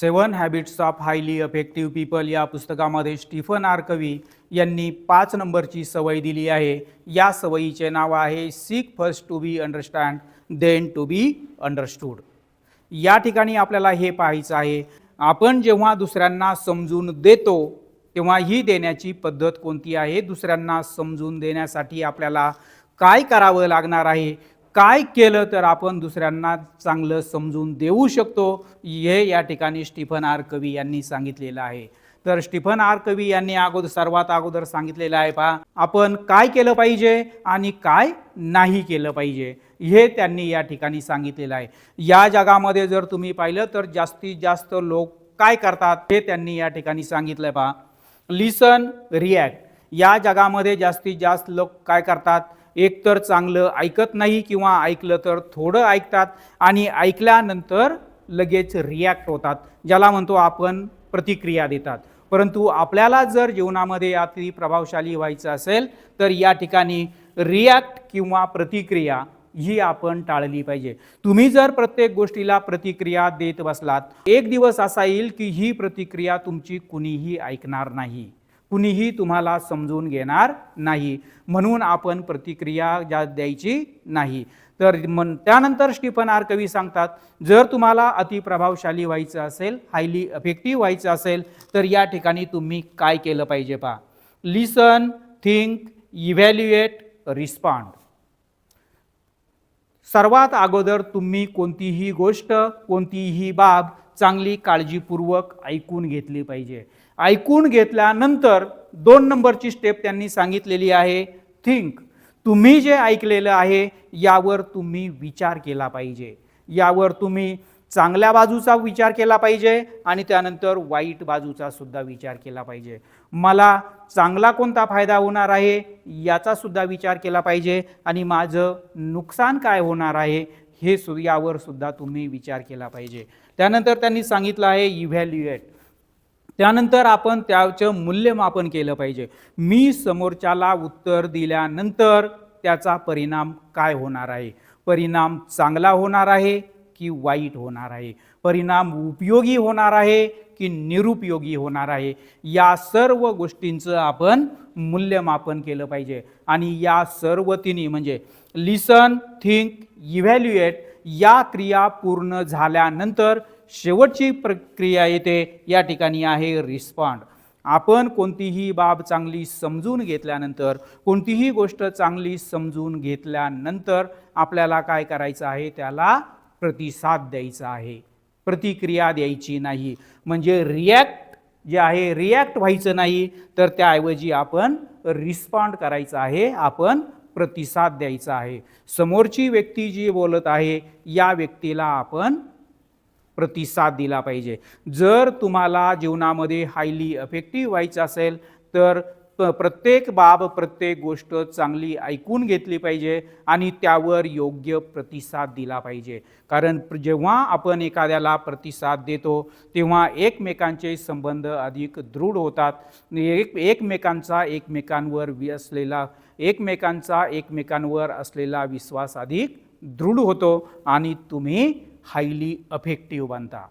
Seven habits of highly effective people या पुस्तकामध्ये Stephen R कवी यांनी पाच नंबरची सवय दिली आहे. या सवयीचे नाव आहे seek first to be understand then to be understood या ठिकाणी आपल्याला हे पाहायचं आहे आपण जेव्हा दुसऱ्यांना समजून देतो तेव्हा ही देण्याची पद्धत कोणती आहे? दुसऱ्यांना समजून देण्यासाठी आपल्याला काय करावं लागणार आहे? काय केलं तर आपण दुसऱ्यांना चांगलं समजून देऊ शकतो? हे या ठिकाणी स्टीफन आर कवी यांनी सांगितलेलं आहे. तर स्टीफन आर कवी यांनी अगोदर सर्वात अगोदर सांगितलेलं आहे पहा आपण काय केलं पाहिजे आणि काय नाही केलं पाहिजे हे त्यांनी या ठिकाणी सांगितलेलं आहे. या जगामध्ये जर तुम्ही पाहिलं तर जास्तीत जास्त लोक काय करतात हे त्यांनी या ठिकाणी सांगितलं पहा. लिसन रिॲक्ट या जगामध्ये जास्तीत जास्त लोक काय करतात? एकतर चांगलं ऐकत नाही किंवा ऐकलं तर थोडं ऐकतात आणि ऐकल्यानंतर लगेच रिॲक्ट होतात ज्याला म्हणतो आपण प्रतिक्रिया देतात. परंतु आपल्याला जर जीवनामध्ये अति प्रभावशाली व्हायचं असेल तर या ठिकाणी रिॲक्ट किंवा प्रतिक्रिया ही आपण टाळली पाहिजे. तुम्ही जर प्रत्येक गोष्टीला प्रतिक्रिया देत बसलात एक दिवस असा येईल की ही प्रतिक्रिया तुमची कुणीही ऐकणार नाही. कुणीही तुम्हाला समजून घेणार नाही. म्हणून आपण प्रतिक्रिया ज्या द्यायची नाही. तर मन त्यानंतर स्टीफन आर कवी सांगतात जर तुम्हाला अतिप्रभावशाली व्हायचं असेल हायली इफेक्टिव्ह व्हायचं असेल तर या ठिकाणी तुम्ही काय केलं पाहिजे पहा. लिसन थिंक इव्हॅल्युएट रिस्पॉन्ड सर्वात अगोदर तुम्ही कोणतीही गोष्ट कोणतीही बाब चांगली काळजीपूर्वक ऐकून घेतली पाहिजे. ऐकून घेतल्यानंतर दोन नंबरची स्टेप त्यांनी सांगितलेली आहे थिंक तुम्ही जे ऐकलेलं आहे यावर तुम्ही विचार केला पाहिजे. यावर तुम्ही चांगल्या बाजूचा विचार केला पाहिजे आणि त्यानंतर वाईट बाजूचा सुद्धा विचार केला पाहिजे. मला चांगला कोणता फायदा होणार आहे याचा सुद्धा विचार केला पाहिजे आणि माझं नुकसान काय होणार आहे हे सु यावर सुद्धा तुम्ही विचार केला पाहिजे. त्यानंतर त्यांनी सांगितलं आहे इव्हॅल्युएट त्यानंतर आपण त्याचं मूल्यमापन केलं पाहिजे. मी समोरच्याला उत्तर दिल्यानंतर त्याचा परिणाम काय होणार आहे? परिणाम चांगला होणार आहे की वाईट होणार आहे? परिणाम उपयोगी होणार आहे की निरुपयोगी होणार आहे? या सर्व गोष्टींचं आपण मूल्यमापन केलं पाहिजे. आणि या सर्व तिन्ही म्हणजे लिसन थिंक इव्हॅल्युएट या क्रिया पूर्ण झाल्यानंतर शेवटची प्रक्रिया येते या ठिकाणी आहे रिस्पॉन्ड आपण कोणतीही बाब चांगली समजून घेतल्यानंतर कोणतीही गोष्ट चांगली समजून घेतल्यानंतर आपल्याला काय करायचं आहे? त्याला प्रतिसाद द्यायचा आहे. प्रतिक्रिया द्यायची नाही. म्हणजे रिॲक्ट जे आहे रिॲक्ट व्हायचं नाही तर त्याऐवजी आपण रिस्पॉन्ड करायचं आहे आपण प्रतिसाद द्यायचा आहे. समोरची व्यक्ती जी बोलत आहे या व्यक्तीला आपण प्रतिसाद दिला पाहिजे. जर तुम्हाला जीवनामध्ये हायली अफेक्टिव्ह व्हायचं असेल तर प- प्रत्येक बाब प्रत्येक गोष्ट चांगली ऐकून घेतली पाहिजे आणि त्यावर योग्य प्रतिसाद दिला पाहिजे. कारण जेव्हा आपण एखाद्याला प्रतिसाद देतो तेव्हा एकमेकांचे संबंध अधिक दृढ होतात. एक एकमेकांचा एकमेकांवर वि असलेला एकमेकांचा एकमेकांवर असलेला विश्वास अधिक दृढ होतो आणि तुम्ही हायली अफेक्टिव्ह बनता